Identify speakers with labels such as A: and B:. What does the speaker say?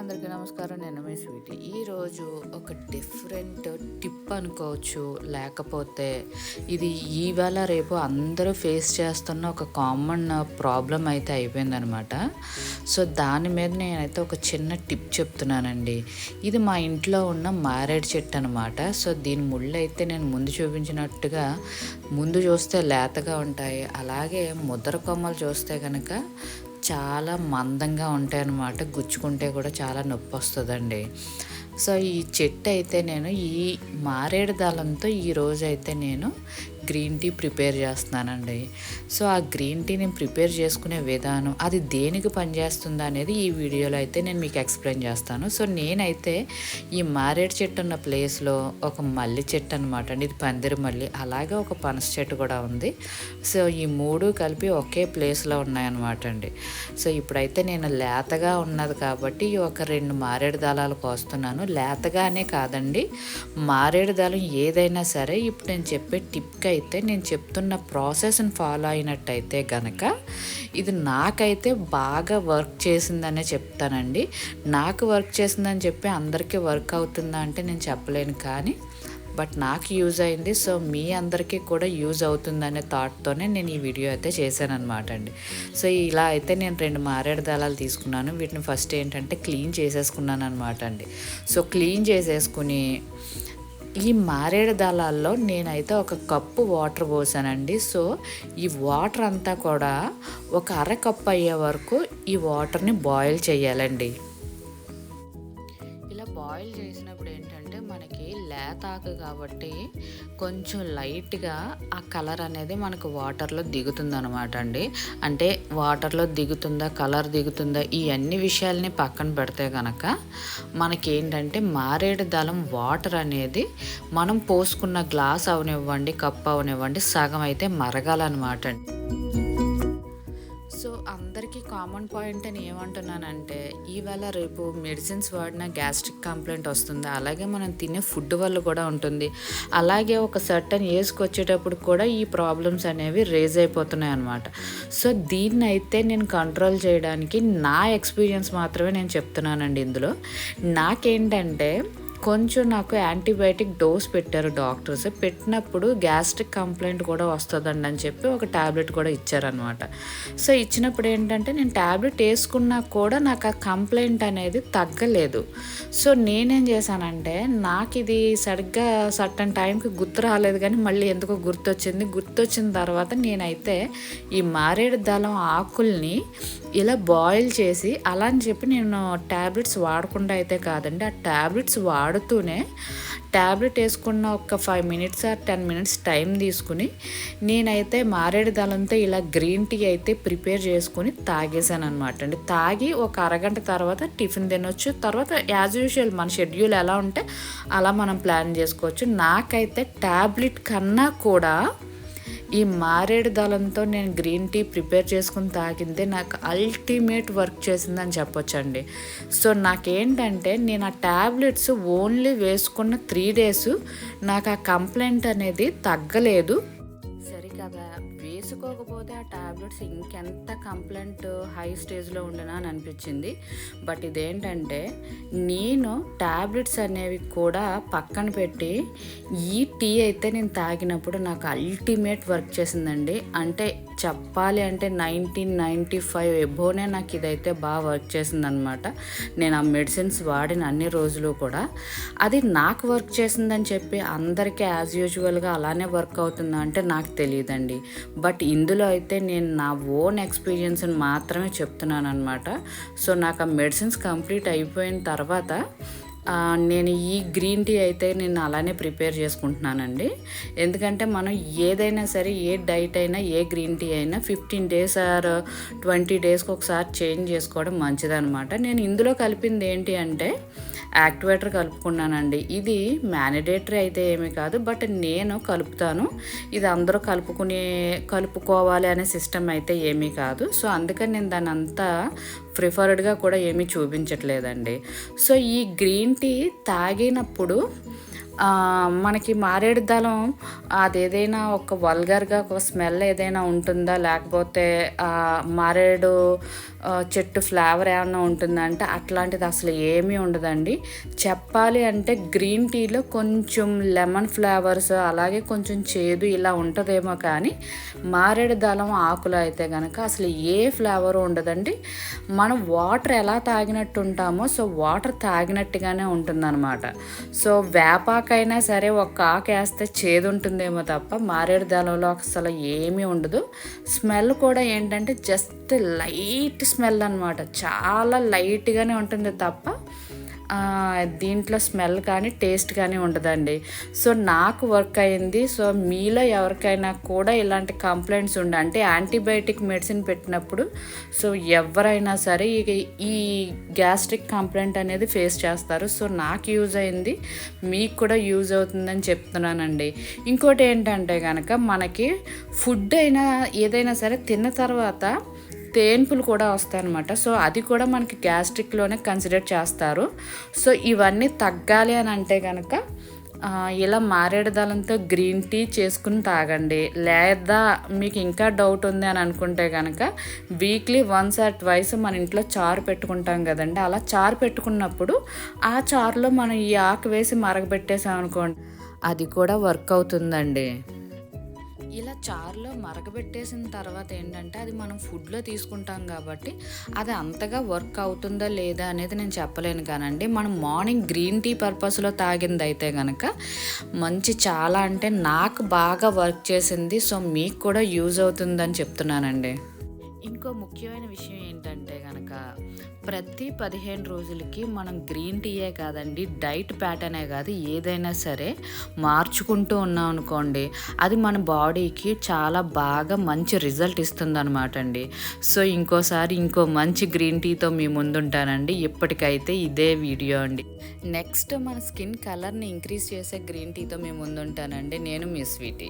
A: అందరికీ నమస్కారం. నేను మీ స్వీటీ. ఈరోజు ఒక డిఫరెంట్ టిప్ అనుకోవచ్చు. లేకపోతే ఇది ఈవేళ రేపు అందరూ ఫేస్ చేస్తున్న ఒక కామన్ ప్రాబ్లం అయితే అయిపోయిందనమాట సో దాని మీద నేనైతే ఒక చిన్న టిప్ చెప్తున్నానండి. ఇది మా ఇంట్లో ఉన్న మారేడు చెట్టు అనమాట సో దీని ముళ్ళు అయితే నేను ముందు చూపించినట్టుగా ముందు చూస్తే లేతగా ఉంటాయి. అలాగే ముద్ర కొమ్మలు చూస్తే కనుక చాలా మందంగా ఉంటాయి అన్నమాట గుచ్చుకుంటే కూడా చాలా నొప్పి వస్తుందండి సో ఈ చెట్టు అయితే నేను ఈ మారేడు దళంతో ఈ రోజు అయితే నేను గ్రీన్ టీ ప్రిపేర్ చేస్తున్నానండి. సో ఆ గ్రీన్ టీ నేను ప్రిపేర్ చేసుకునే విధానం అది దేనికి పనిచేస్తుందా అనేది ఈ వీడియోలో అయితే నేను మీకు ఎక్స్ప్లెయిన్ చేస్తాను. సో నేనైతే ఈ మారేడు చెట్టు ఉన్న ప్లేస్లో ఒక మల్లి చెట్టు అనమాట అండి. ఇది పందిరి మల్లి. అలాగే ఒక పనస చెట్టు కూడా ఉంది. సో ఈ మూడు కలిపి ఒకే ప్లేస్లో ఉన్నాయన్నమాట అండి. సో ఇప్పుడైతే నేను లేతగా ఉన్నది కాబట్టి ఒక రెండు మారేడు దళాలు కోస్తున్నాను. లేతగానే కాదండి మారేడు దళం ఏదైనా సరే ఇప్పుడు నేను చెప్పే టిప్కి అయితే నేను చెప్తున్న ప్రాసెస్ని ఫాలో అయినట్టయితే గనక ఇది నాకైతే బాగా వర్క్ చేసిందనే చెప్తానండి. నాకు వర్క్ చేసిందని చెప్పి అందరికీ వర్క్ అవుతుందా అంటే నేను చెప్పలేను కానీ బట్ నాకు యూజ్ అయింది. సో మీ అందరికీ కూడా యూజ్ అవుతుందనే థాట్తోనే నేను ఈ వీడియో అయితే చేశాను అనమాట అండి సో ఇలా అయితే నేను రెండు మారేడు దళాలు తీసుకున్నాను. వీటిని ఫస్ట్ ఏంటంటే క్లీన్ చేసేసుకున్నాను అనమాట అండి సో క్లీన్ చేసేసుకుని ఈ మారేడు దళాల్లో నేనైతే ఒక కప్పు వాటర్ పోసానండి. సో ఈ వాటర్ అంతా కూడా ఒక అర కప్పు అయ్యే వరకు ఈ వాటర్ని బాయిల్ చేయాలండి. ఇలా బాయిల్ చేసినప్పుడు ఏంటంటే మనకి లేతాకు కాబట్టి కొంచెం లైట్గా ఆ కలర్ అనేది మనకు వాటర్లో దిగుతుంది అనమాట అండి. అంటే వాటర్లో దిగుతుందా కలర్ దిగుతుందా ఈ అన్ని విషయాల్ని పక్కన పెడితే కనుక మనకేంటంటే మారేడు దళం వాటర్ అనేది మనం పోసుకున్న గ్లాస్ అవనివ్వండి కప్ అవనివ్వండి సగం అయితే మరగాలన్నమాట అండి. కామన్ పాయింట్ అని ఏమంటున్నానంటే ఈవేళ రేపు మెడిసిన్స్ వాడిన గ్యాస్ట్రిక్ కంప్లైంట్ వస్తుంది. అలాగే మనం తినే ఫుడ్ వల్ల కూడా ఉంటుంది. అలాగే ఒక సర్టన్ ఏజ్కి వచ్చేటప్పుడు కూడా ఈ ప్రాబ్లమ్స్ అనేవి రేజ్ అయిపోతున్నాయి అనమాట సో దీన్ని అయితే నేను కంట్రోల్ చేయడానికి నా ఎక్స్పీరియన్స్ మాత్రమే నేను చెప్తున్నానండి ఇందులో. నాకేంటంటే కొంచెం నాకు యాంటీబయాటిక్ డోస్ పెట్టారు డాక్టర్స్. పెట్టినప్పుడు గ్యాస్ట్రిక్ కంప్లైంట్ కూడా వస్తుందండి అని చెప్పి ఒక ట్యాబ్లెట్ కూడా ఇచ్చారనమాట సో ఇచ్చినప్పుడు ఏంటంటే నేను ట్యాబ్లెట్ వేసుకున్నా కూడా నాకు ఆ కంప్లైంట్ అనేది తగ్గలేదు. సో నేనేం చేశానంటే నాకు ఇది సరిగ్గా సర్టన్ టైంకి గుర్తు రాలేదు కానీ మళ్ళీ ఎందుకో గుర్తొచ్చింది. గుర్తొచ్చిన తర్వాత నేనైతే ఈ మారేడు దళం ఆకుల్ని ఇలా బాయిల్ చేసి అలా అని చెప్పి నేను ట్యాబ్లెట్స్ వాడకుండా అయితే కాదండి ఆ ట్యాబ్లెట్స్ వాడుతూనే ట్యాబ్లెట్ వేసుకున్న ఒక five minutes or ten minutes time తీసుకుని నేనైతే మారేడు దళంతో ఇలా గ్రీన్ టీ అయితే ప్రిపేర్ చేసుకుని తాగేశాను అనమాట అండి తాగి ఒక అరగంట తర్వాత టిఫిన్ తినొచ్చు. తర్వాత యాజ్ యూజువల్ మన షెడ్యూల్ ఎలా ఉంటే అలా మనం ప్లాన్ చేసుకోవచ్చు. నాకైతే ట్యాబ్లెట్ కన్నా కూడా ఈ మారేడు దళంతో నేను గ్రీన్ టీ ప్రిపేర్ చేసుకుని తాగితే నాకు అల్టిమేట్ వర్క్ చేసిందని చెప్పొచ్చండి. సో నాకేంటంటే నేను ఆ ట్యాబ్లెట్స్ ఓన్లీ వేసుకున్న త్రీ డేస్ నాకు ఆ కంప్లైంట్ అనేది తగ్గలేదు. సరికదా కదా ఆ టాబ్లెట్స్ ఇంకెంత కంప్లైంట్ హై స్టేజ్లో ఉండనా అని అనిపించింది. బట్ ఇదేంటంటే నేను టాబ్లెట్స్ అనేవి కూడా పక్కన పెట్టి ఈ టీ అయితే నేను తాగినప్పుడు నాకు అల్టిమేట్ వర్క్ చేసిందండి. అంటే చెప్పాలి అంటే నైన్టీన్ నైంటీ ఫైవ్ ఎబోనే నాకు ఇదైతే బాగా వర్క్ చేసిందనమాట. నేను ఆ మెడిసిన్స్ వాడిన అన్ని రోజులు కూడా. అది నాకు వర్క్ చేసిందని చెప్పి అందరికీ యాజ్ యూజువల్గా అలానే వర్క్ అవుతుందా అంటే నాకు తెలియదండి. బట్ ఇందులో అయితే నేను నా ఓన్ ఎక్స్పీరియన్స్ని మాత్రమే చెప్తున్నాను అనమాట సో నాకు ఆ మెడిసిన్స్ కంప్లీట్ అయిపోయిన తర్వాత నేను ఈ గ్రీన్ టీ అయితే నేను అలానే ప్రిపేర్ చేసుకుంటున్నానండి. ఎందుకంటే మనం ఏదైనా సరే ఏ డైట్ అయినా ఏ గ్రీన్ టీ అయినా ఫిఫ్టీన్ డేస్ ఆర్ ట్వంటీ డేస్కి ఒకసారి చేంజ్ చేసుకోవడం మంచిదనమాట నేను ఇందులో కలిపింది ఏంటి అంటే యాక్టివేటర్ కలుపుకున్నానండి. ఇది మ్యానిడేటరీ అయితే ఏమీ కాదు బట్ నేను కలుపుతాను. ఇది అందరూ కలుపుకునే కలుపుకోవాలి అనే సిస్టమ్ అయితే ఏమీ కాదు. సో అందుకని నేను దాని అంతా ప్రిఫర్డ్గా కూడా ఏమీ చూపించట్లేదండి. సో ఈ గ్రీన్ టీ తాగినప్పుడు మనకి మారేడు దళం అదేదైనా ఒక వల్గర్గా ఒక స్మెల్ ఏదైనా ఉంటుందా? లేకపోతే మారేడు చెట్టు ఫ్లేవర్ ఏమన్నా ఉంటుందంటే అట్లాంటిది అసలు ఏమీ ఉండదండి. చెప్పాలి అంటే గ్రీన్ టీలో కొంచెం లెమన్ ఫ్లేవర్స్ అలాగే కొంచెం చేదు ఇలా ఉంటుందేమో కానీ మారేడు దళం ఆకులు అయితే కనుక అసలు ఏ ఫ్లేవర్ ఉండదండి. మనం వాటర్ ఎలా తాగినట్టు ఉంటామో సో వాటర్ తాగినట్టుగానే ఉంటుందన్నమాట. సో వేపాకైనా సరే ఒక ఆకు వేస్తే చేదు ఉంటుందేమో తప్ప మారేడు దళంలో అసలు ఏమీ ఉండదు. స్మెల్ కూడా ఏంటంటే జస్ట్ లైట్ స్మెల్ అనమాట చాలా లైట్గానే ఉంటుంది తప్ప దీంట్లో స్మెల్ కానీ టేస్ట్ కానీ ఉండదండి. సో నాకు వర్క్ అయింది. సో మీలో ఎవరికైనా కూడా ఇలాంటి కంప్లైంట్స్ ఉండి అంటే యాంటీబయాటిక్ మెడిసిన్ పెట్టినప్పుడు సో ఎవరైనా సరే ఈ గ్యాస్ట్రిక్ కంప్లైంట్ అనేది ఫేస్ చేస్తారు. సో నాకు యూజ్ అయింది. మీకు కూడా యూజ్ అవుతుందని చెప్తున్నానండి. ఇంకోటి ఏంటంటే కనుక మనకి ఫుడ్ అయినా ఏదైనా సరే తిన్న తర్వాత తేన్పులు కూడా వస్తాయన్నమాట. సో అది కూడా మనకి గ్యాస్ట్రిక్లోనే కన్సిడర్ చేస్తారు. సో ఇవన్నీ తగ్గాలి అని అంటే కనుక ఇలా మారేడు దళంతో గ్రీన్ టీ చేసుకుని తాగండి. లేదా మీకు ఇంకా డౌట్ ఉంది అని అనుకుంటే కనుక వీక్లీ వన్స్ ఆర్ ట్వైస్ మన ఇంట్లో చారు పెట్టుకుంటాం కదండి. అలా చారు పెట్టుకున్నప్పుడు ఆ చారులో మనం ఈ ఆకు వేసి మరగబెట్టేసాం అనుకోండి అది కూడా వర్క్ అవుతుందండి. ఇలా చారులో మరగబెట్టేసిన తర్వాత ఏంటంటే అది మనం ఫుడ్లో తీసుకుంటాం కాబట్టి అది అంతగా వర్క్ అవుతుందా లేదా అనేది నేను చెప్పలేను కానండి. మనం మార్నింగ్ గ్రీన్ టీ పర్పస్లో తాగింది అయితే కనుక మంచి చాలా అంటే నాకు బాగా వర్క్ చేసింది సో మీకు కూడా యూజ్ అవుతుందని చెప్తున్నానండి. ఇంకో ముఖ్యమైన విషయం ఏంటంటే కనుక ప్రతి పదిహేను రోజులకి మనం గ్రీన్ టీయే కాదండి డైట్ ప్యాటర్నే కాదు ఏదైనా సరే మార్చుకుంటూ ఉన్నాం అనుకోండి అది మన బాడీకి చాలా బాగా మంచి రిజల్ట్ ఇస్తుందనమాట అండి. సో ఇంకోసారి ఇంకో మంచి గ్రీన్ టీతో మీ ముందుంటానండి. ఇప్పటికైతే ఇదే వీడియో అండి. నెక్స్ట్ మన స్కిన్ కలర్ని ఇంక్రీజ్ చేసే గ్రీన్ టీతో మీ ముందుంటానండి. నేను మీ స్వీటీ.